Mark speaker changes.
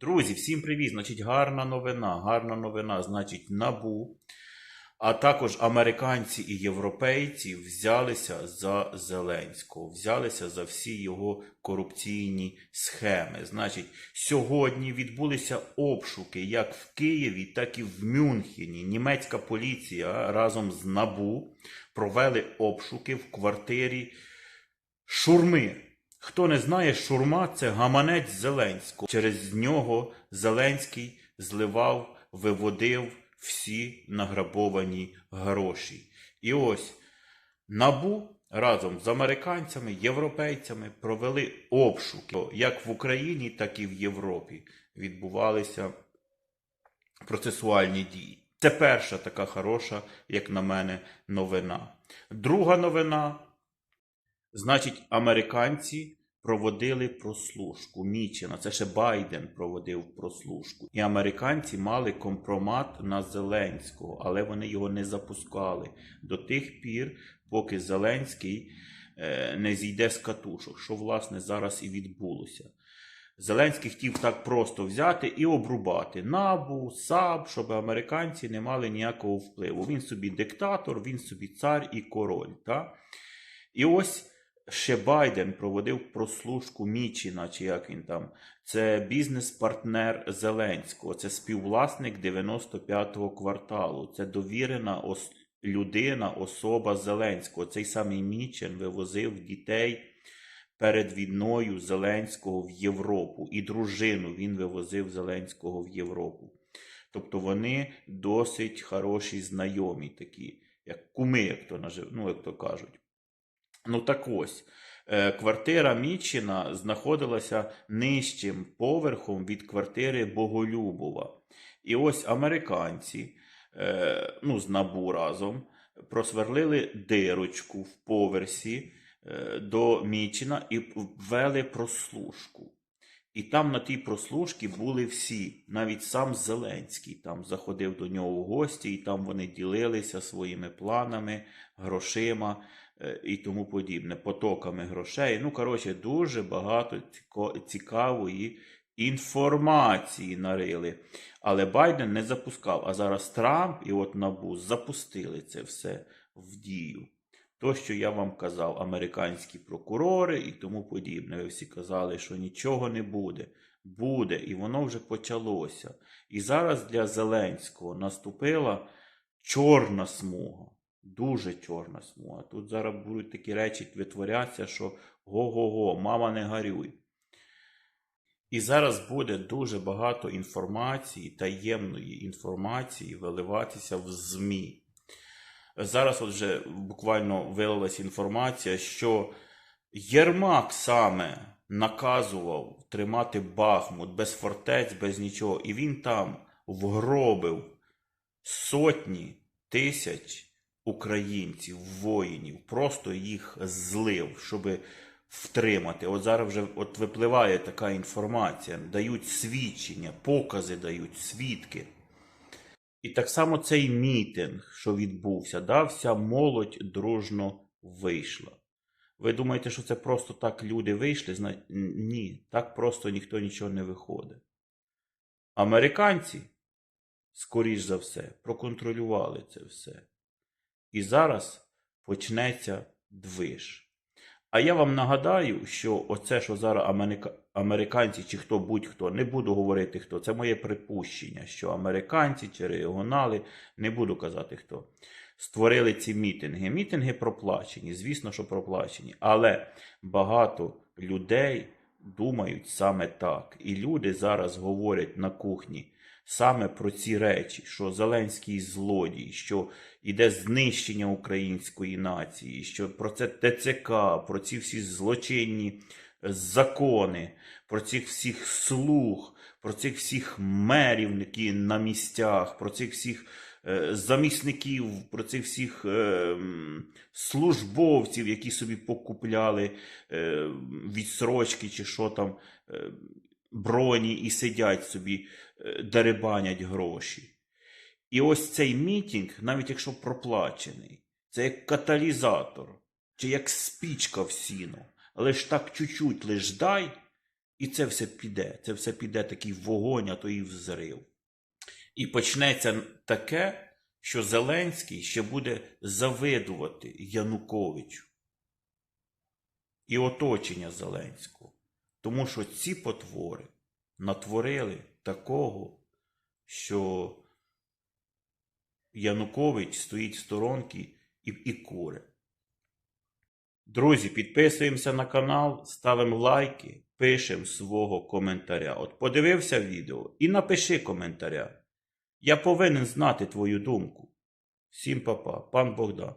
Speaker 1: Друзі, всім привіт! Значить, гарна новина. Гарна новина, значить, набу, а також американці і європейці взялися за Зеленського, взялися за всі його корупційні схеми. Значить, сьогодні відбулися обшуки як в Києві, так і в Мюнхені. Німецька поліція разом з НАБУ провели обшуки в квартирі Шурми. Хто не знає, шурма це гаманець Зеленського. Через нього Зеленський зливав, виводив всі награбовані гроші. І ось набу разом з американцями, європейцями провели обшуки. Як в Україні, так і в Європі відбувалися процесуальні дії. Це перша така хороша, як на мене, новина. Друга новина Значить, американці проводили прослушку. Мічена, це ще Байден проводив прослушку. І американці мали компромат на Зеленського, але вони його не запускали до тих пір, поки Зеленський е, не зійде з катушок, що власне зараз і відбулося. Зеленський хотів так просто взяти і обрубати набу, САБ, щоб американці не мали ніякого впливу. Він собі диктатор, він собі цар і король. Та? І ось ще Байден проводив прослушку Мічіна, чи як він там. Це бізнес-партнер Зеленського, це співвласник 95-го кварталу, це довірена ос- людина, особа Зеленського. Цей самий Мічин вивозив дітей перед війною Зеленського в Європу. І дружину він вивозив Зеленського в Європу. Тобто вони досить хороші знайомі такі, як куми, як то, ну, як то кажуть. Ну так ось, е, квартира Мічина знаходилася нижчим поверхом від квартири Боголюбова. І ось американці, е, ну, з набу разом, просверлили дирочку в поверсі е, до Мічина і ввели прослушку. І там на тій прослушці були всі, навіть сам Зеленський там заходив до нього в гості, і там вони ділилися своїми планами, грошима і тому подібне, потоками грошей. Ну, коротше, дуже багато цікавої інформації нарили. Але Байден не запускав. А зараз Трамп і от НАБУ запустили це все в дію. То, що я вам казав, американські прокурори і тому подібне. Ви всі казали, що нічого не буде. Буде, і воно вже почалося. І зараз для Зеленського наступила чорна смуга. Дуже чорна смуга. Тут зараз будуть такі речі витворятися, що го-го-го, мама не горюй. І зараз буде дуже багато інформації, таємної інформації виливатися в ЗМІ. Зараз от вже буквально вилилась інформація, що Єрмак саме наказував тримати Бахмут без фортець, без нічого, і він там вгробив сотні тисяч українців, воїнів, просто їх злив, щоб втримати. От зараз вже от випливає така інформація, дають свідчення, покази дають, свідки. І так само цей мітинг, що відбувся, да, вся молодь дружно вийшла. Ви думаєте, що це просто так люди вийшли? Ні, так просто ніхто нічого не виходить. Американці, скоріш за все, проконтролювали це все. І зараз почнеться движ. А я вам нагадаю, що оце, що зараз америка- американці чи хто будь-хто, не буду говорити хто, це моє припущення, що американці чи регіонали, не буду казати хто, створили ці мітинги. Мітинги проплачені, звісно, що проплачені, але багато людей думають саме так. І люди зараз говорять на кухні саме про ці речі, що Зеленський злодій, що іде знищення української нації, що про це ТЦК, про ці всі злочинні закони, про цих всіх слуг, про цих всіх мерів, які на місцях, про цих всіх е, замісників, про цих всіх е, службовців, які собі покупляли е, відсрочки чи що там, е, броні і сидять собі, е, дерибанять гроші. І ось цей мітінг, навіть якщо проплачений, це як каталізатор, чи як спічка в сіно. Лиш так чуть-чуть лиш дай, І це все піде. Це все піде такий вогонь, а то і взрив. І почнеться таке, що Зеленський ще буде завидувати Януковичу і оточення Зеленського. Тому що ці потвори натворили такого, що Янукович стоїть в сторонці і, і куре. Друзі, підписуємося на канал, ставимо лайки, пишемо свого коментаря. От подивився відео і напиши коментаря. Я повинен знати твою думку. Всім папа, пан Богдан.